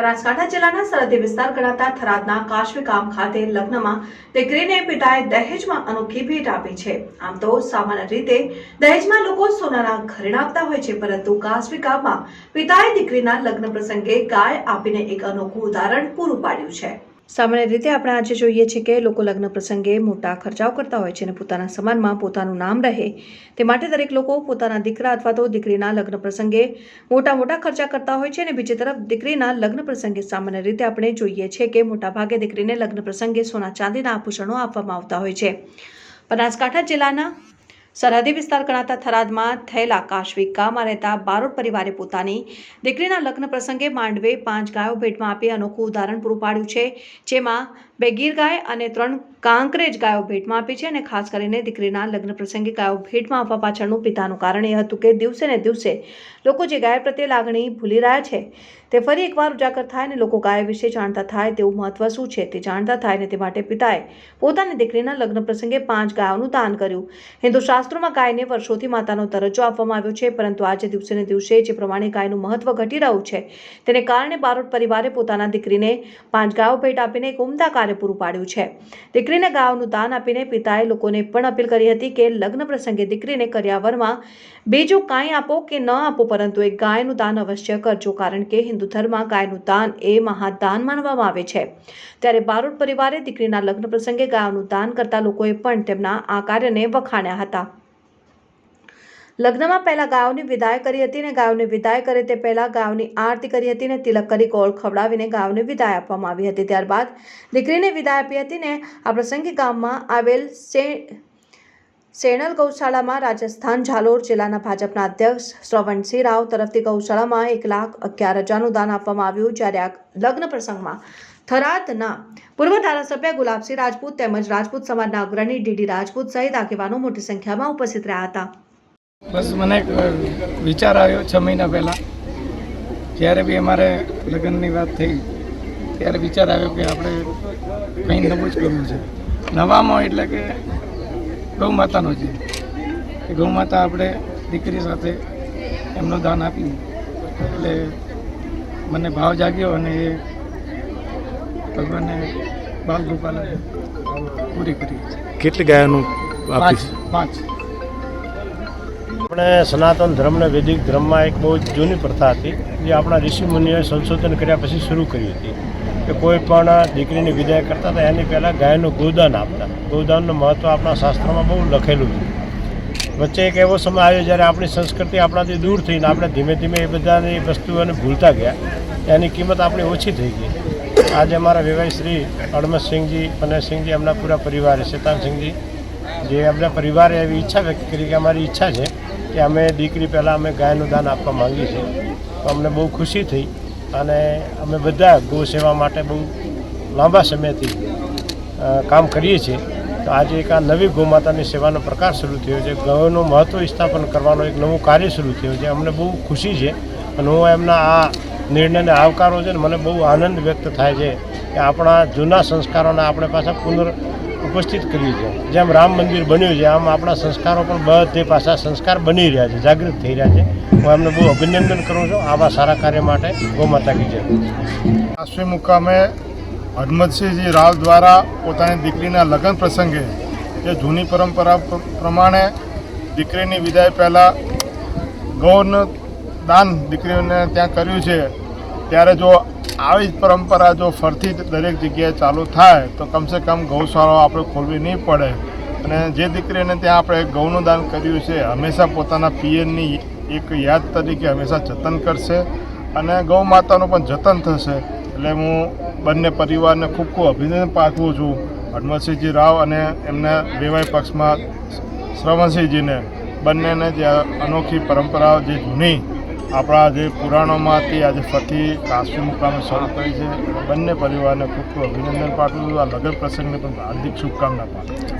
બનાસકાંઠા જિલ્લાના સરહદી વિસ્તાર ગણાતા થરાદના કાશવી ગામ ખાતે લગ્નમાં દીકરીને પિતાએ દહેજમાં અનોખી ભેટ આપી છે. આમ તો સામાન્ય રીતે દહેજમાં લોકો સોનાના ઘરેણા આપતા હોય છે, પરંતુ કાશવી ગામમાં પિતાએ દીકરીના લગ્ન પ્રસંગે ગાય આપીને એક અનોખું ઉદાહરણ પૂરું પાડ્યું છે. સામાન્ય રીતે આપણે આજે જોઈએ છીએ કે લોકો લગ્ન પ્રસંગે મોટા ખર્ચાઓ કરતા હોય છે અને પોતાના સમાનમાં પોતાનું નામ રહે. તે માટે દરેક લોકો પોતાના દીકરા અથવા તો દીકરીના લગ્ન પ્રસંગે મોટા મોટા ખર્ચા કરતા હોય છે અને બીજી તરફ દીકરીના લગ્ન પ્રસંગે સામાન્ય રીતે આપણે જોઈએ છીએ કે મોટાભાગે દીકરીને લગ્ન પ્રસંગે સોના ચાંદીના આભૂષણો આપવામાં આવતા હોય છે. બનાસકાંઠા જિલ્લાના સરહદી વિસ્તાર ગણાતા થરાદમાં થયેલા કાશવી ગામમાં રહેતા બારોટ પરિવારે પોતાની દીકરીના લગ્ન પ્રસંગે માંડવે પાંચ ગાયો ભેટમાં આપી અનોખું ઉદાહરણ પૂરું પાડ્યું છે, જેમાં બે ગીર ગાય અને ત્રણ કાંકરેજ ગાયો ભેટમાં આપી છે અને ખાસ કરીને દીકરીના લગ્ન પ્રસંગે ગાયો ભેટમાં આપવા પાછળનું પિતાનું કારણ એ હતું કે દિવસે ને દિવસે લોકો જે ગાય પ્રત્યે લાગણી ભૂલી રહ્યા છે તે ફરી એકવાર ઉજાગર થાય અને લોકો ગાય વિશે જાણતા થાય તેવું મહત્વ શું છે તે જાણતા થાય ને તે માટે પિતાએ પોતાની દીકરીના લગ્ન પ્રસંગે પાંચ ગાયોનું દાન કર્યું. હિન્દુ શાસ્ત્રોમાં ગાયને વર્ષોથી માતાનો દરજ્જો આપવામાં આવ્યો છે, પરંતુ આજે દિવસેને દિવસે જે પ્રમાણે ગાયનું મહત્વ ઘટી રહ્યું છે, તેને કારણે બારોટ પરિવારે પોતાના દીકરીને પાંચ ગાયો ભેટ આપીને એક ઉમદા કાર્ય પૂરું પાડ્યું છે. દીકરીને ગાયોનું દાન આપીને પિતાએ લોકોને પણ અપીલ કરી હતી કે લગ્ન પ્રસંગે દીકરીને કર્યાવરમાં બીજું કાંઈ આપો કે ન આપો પરંતુ એક ગાયનું દાન અવશ્ય કરજો, કારણ કે હિન્દુ ધર્મમાં ગાયનું દાન એ મહાદાન માનવામાં આવે છે. ત્યારે બારોટ પરિવારે દીકરીના લગ્ન પ્રસંગે ગાયનું દાન કરતા લોકોએ પણ તેમના આ કાર્યને વખાણ્યા હતા. લગ્નમાં પહેલા ગાયોની વિદાય કરી હતી ને ગાયોને વિદાય કરે તે પહેલા ગાયોની આરતી કરી હતી ને તિલક કરી ગોળ ખવડાવીને ગાયોને વિદાય આપવામાં આવી હતી. ત્યારબાદ દીકરીને વિદાય આપી હતી ને આ પ્રસંગે ગામમાં આવેલ સે સેણલ ગૌશાળામાં રાજસ્થાન ઝાલોર જિલ્લાના ભાજપના અધ્યક્ષ શ્રવણસિંહ રાવ તરફથી ગૌશાળામાં એક લાખ અગિયાર હજારનું દાન આપવામાં આવ્યું જ્યારે આ લગ્ન પ્રસંગમાં થરાદના પૂર્વ ધારાસભ્ય ગુલાબસિંહ રાજપૂત તેમજ રાજપૂત સમાજના અગ્રણી ડીડી રાજપૂત સહિત આગેવાનો મોટી સંખ્યામાં ઉપસ્થિત રહ્યા હતા. બસ મને વિચાર આવ્યો છ મહિના પહેલાં. જ્યારે બી અમારે લગ્નની વાત થઈ, ત્યારે વિચાર આવ્યો કે આપણે કંઈ નવું જ કરવું છે. નવામાં એટલે કે ગૌ માતાનો છે. એ ગૌ માતા આપણે દીકરી સાથે એમનું દાન આપ્યું એટલે મને ભાવ જાગ્યો અને એ ભગવાને બાલ ગોપાલે પૂરી કરી કેટલી ગાયોનું પાંચ. પાંચ. આપણે સનાતન ધર્મને વૈદિક ધર્મમાં એક બહુ જ જૂની પ્રથા હતી જે આપણા ઋષિ મુનિઓએ સંશોધન કર્યા પછી શરૂ કરી હતી. કે કોઈ પણ દીકરીની વિદાય કરતા હતા, એની પહેલાં ગાયનું ગોદાન આપતા. ગોદાનનું મહત્ત્વ આપણા શાસ્ત્રમાં બહુ લખેલું છે. વચ્ચે એક એવો સમય આવ્યો જ્યારે આપણી સંસ્કૃતિ આપણાથી દૂર થઈને આપણે ધીમે ધીમે એ બધાની વસ્તુઓને ભૂલતા ગયા. એની કિંમત આપણી ઓછી થઈ ગઈ. આજે અમારા વિવાહી શ્રી અડમતસિંહજી પનેરસિંહજી એમના પૂરા પરિવારે શેતાનસિંહજી જે એમના પરિવારે એવી ઈચ્છા વ્યક્ત કરી કે અમારી ઈચ્છા છે કે અમે દીકરી પહેલાં અમે ગાયનું દાન આપવા માંગીએ છીએ. તો અમને બહુ ખુશી થઈ. અને અમે બધા ગૌ સેવા માટે બહુ લાંબા સમયથી કામ કરીએ છીએ. તો આજે એક આ નવી ગૌમાતાની સેવાનો પ્રકાર શરૂ થયો છે. ગૌનું મહત્ત્વ સ્થાપન કરવાનો એક નવું કાર્ય શરૂ થયું છે. અમને બહુ ખુશી છે અને હું એમના આ નિર્ણયને આવકારો છે ને મને બહુ આનંદ વ્યક્ત થાય છે કે આપણા જૂના સંસ્કારોને આપણે પાછા પુનર ઉપસ્થિત કરીએ છીએ. જેમ રામ મંદિર બન્યું છે, આમ આપણા સંસ્કારો પણ બધે પાછા સંસ્કાર બની રહ્યા છે, જાગૃત થઈ રહ્યા છે. હું એમને બહુ અભિનંદન કરું છું. આવા સારા કાર્ય માટે ગૌમાતા કી જય. આશ્વી મુકામે હરમતસિંહજી રાવ દ્વારા પોતાની દીકરીના લગ્ન પ્રસંગે જે જૂની પરંપરા પ્રમાણે દીકરીની વિદાય પહેલાં ગૌનું દાન દીકરીઓને ત્યાં કર્યું છે, ત્યારે જો આવી જ પરંપરા જો ફરતી દરેક જગ્યાએ ચાલુ થાય, તો કમસે કમ ગૌશાળાઓ આપણે ખોલવી નહીં પડે. અને જે દીકરીને ત્યાં આપણે ગૌનું દાન કર્યું છે, હંમેશા પોતાના પિયરની એક યાદ તરીકે હંમેશા જતન કરશે અને ગૌ માતાનું પણ જતન થશે. એટલે હું બંને પરિવારને ખૂબ ખૂબ અભિનંદન પાઠવું છું હનુમતસિંહજી રાવ અને એમના વેવાય પક્ષમાં શ્રવણસિંહજીને. બંનેને જે અનોખી પરંપરાઓ જે જૂની આપણા જે પુરાણોમાંથી આજે ફરતી કાશી મુકામે શરૂ કરી છે. બંને પરિવારને ખૂબ ખૂબ અભિનંદન પાઠવું છું. આ લગ્ન પ્રસંગને પણ હાર્દિક શુભકામના પાઠવું છું.